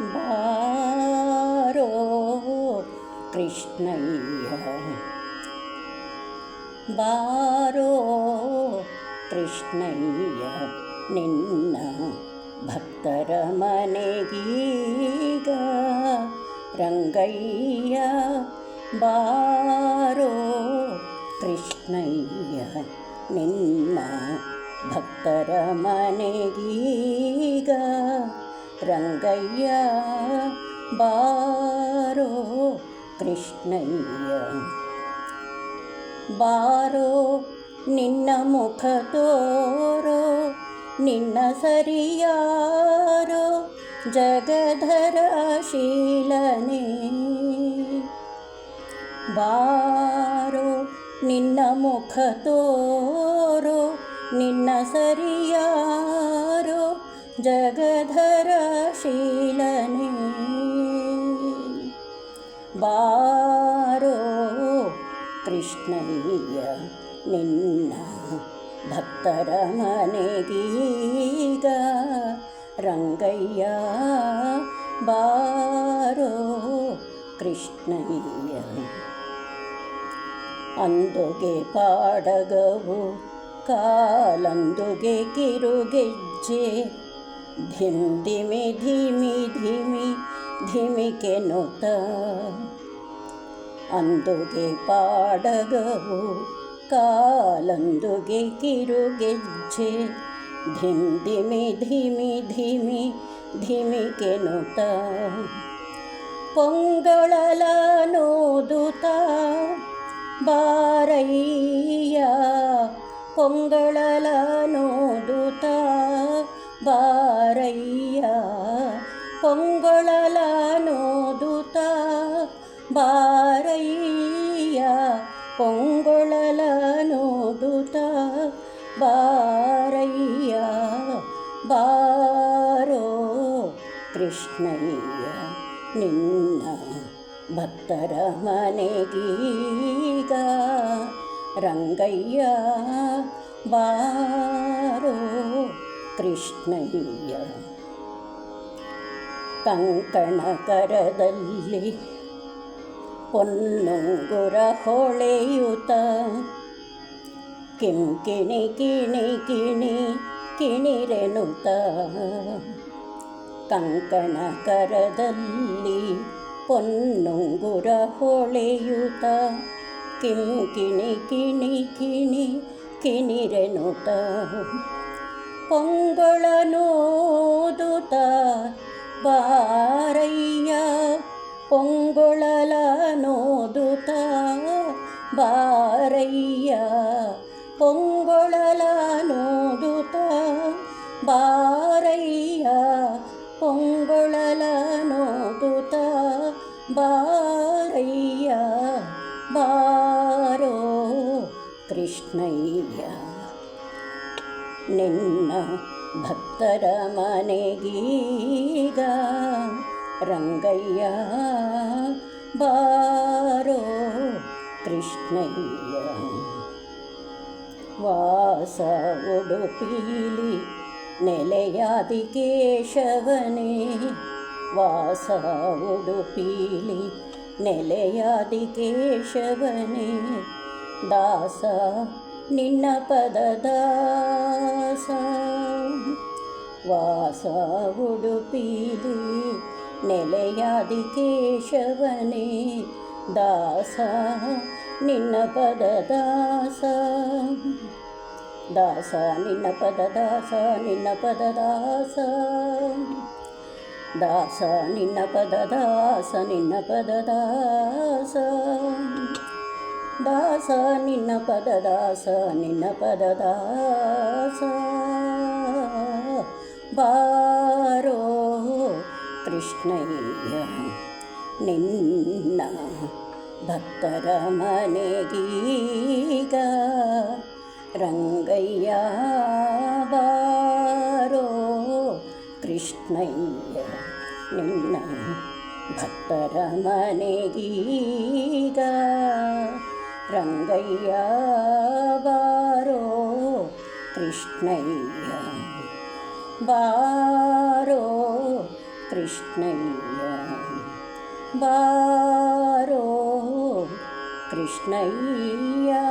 भारो कृष्णैः। वारो कृष्णै निन्न भक्तरमनेीग रङ्गय्याारो कृष्णै निन्ना भक्तर मने गीग ರಂಗಯ್ಯ ಬಾರೋ ಕೃಷ್ಣಯ್ಯ ಬಾರೋ ನಿನ್ನ ಮುಖ ತೋರೋ ನಿನ್ನ ಸರಿಯಾರೋ ಜಗಧರ ಶೀಲನೆ ಬಾರೋ ನಿನ್ನ ಮುಖ ತೋರೋ ನಿನ್ನ ಸರಿಯಾರೋ ಜಗಧರ ಶೀಲನೆ. ಬಾರೋ ಕೃಷ್ಣಯ್ಯ ನಿನ್ನ ಭಕ್ತರ ಮನೆಗೀಗ. ರಂಗಯ್ಯ ಬಾರೋ ಕೃಷ್ಣಯ್ಯ. ಅಂದುಗೆ ಪಾಡಗವು ಕಾಲಂದುಗೆ ಕಿರುಗೆಜ್ಜೆ. ಧಿಮ್ ಧಿಮಿ ಧಿಮಿ ಧಿಮಿ ಧಿಮಿಕೆನುತ ಅಂದುಗೆ ಪಾಡಗವು ಕಾಲಂದುಗೆ ಕಿರುಗೆಜ್ಜೆ ಧಿಮ್ ಧಿಮಿ ಧಿಮಿ ಧಿಮಿ ಧಿಮಿಕೆನುತ ಪೊಂಗಳಲ ನೋದುತ ಬಾರಯ್ಯ ಪೊಂಗಳಲ ಪೊಂಗಳಲ ನೋದುತ ಬಾರಯ್ಯ ಪೊಂಗೊಳಲ ನೋಡುತ್ತ ಬಾರಯ್ಯ ಬಾರೋ ಕೃಷ್ಣಯ್ಯ ನಿನ್ನ ಭಕ್ತರ ಮನೆಗೀಗ ರಂಗಯ್ಯ ಬಾರೋ ಕೃಷ್ಣಯ್ಯ ಕಂಕಣ ಕರದಲ್ಲಿ ಪೊನ್ನುಂಗುರ ಹೊಳೆಯುತ ಕಿಂ ಕಿಣಿ ಕಿಣಿ ಕಿಣಿ ಕಿಣಿರೆನುತ ಕಂಕಣ ಕರದಲ್ಲಿ ಪೊನ್ನುಂಗುರ ಹೊಳೆಯುತ ಕಿಂ ಕಿಣಿ ಕಿಣಿ ಕಿಣಿ ಕಿಣಿರೆನುತ ಪೊಂಗೊಳನೋದುತ ಬಾರಯ್ಯ ಪೊಂಗೊಳಲ ನೋದುತ ಬಾರಯ್ಯ ಪೊಂಗೊಳಲ ನೋದುತ ಬಾರಯ್ಯ ಪೊಂಗೊಳಲ ನೋದುತ ಬಾರಯ್ಯ, ಬಾರೋ ಕೃಷ್ಣಯ್ಯ. ನಿನ್ನ ಭಕ್ತರ ಮನೆಗೀಗ ರಂಗಯ್ಯ ಬಾರೋ ಕೃಷ್ಣಯ್ಯ. ವಾಸ ಉಡುಪೀಲಿ ನೆಲೆಯಾದಿ ಕೇಶವನೇ ವಾಸ ಉಡುಪೀಲಿ ನೆಲೆಯಾದಿ ಕೇಶವನೇ ದಾಸ ನಿನ್ನ ಪದದಾಸ. ವಾಸ ಉಡುಪಿಲಿ ನೆಲೆಯಾದಿ ಕೇಶವನೇ ದಾಸ, ನಿನ್ನ ಪದ ದಾಸ. ನಿನ್ನ ಪದದಾಸ ನಿನ್ನ ಪದ ದಾಸ. ನಿನ್ನ ಪದದಾಸ ನಿನ್ನ ಪದ ದಾಸ. ನಿನ್ನ ಪದದಾಸ ನಿನ್ನ ಪದದಾಸ ಬಾರೋ ಕೃಷ್ಣಯ್ಯ ನಿನ್ನ ಭಕ್ತರ ಮನೆಗೀಗ ರಂಗಯ್ಯ ಬಾರೋ ಕೃಷ್ಣಯ್ಯ ನಿನ್ನ ಭಕ್ತರ ಮನೆಗೀಗ ರಂಗಯ್ಯ ಬಾರೋ ಕೃಷ್ಣಯ್ಯ बारो कृष्णय्य बारो कृष्णय्या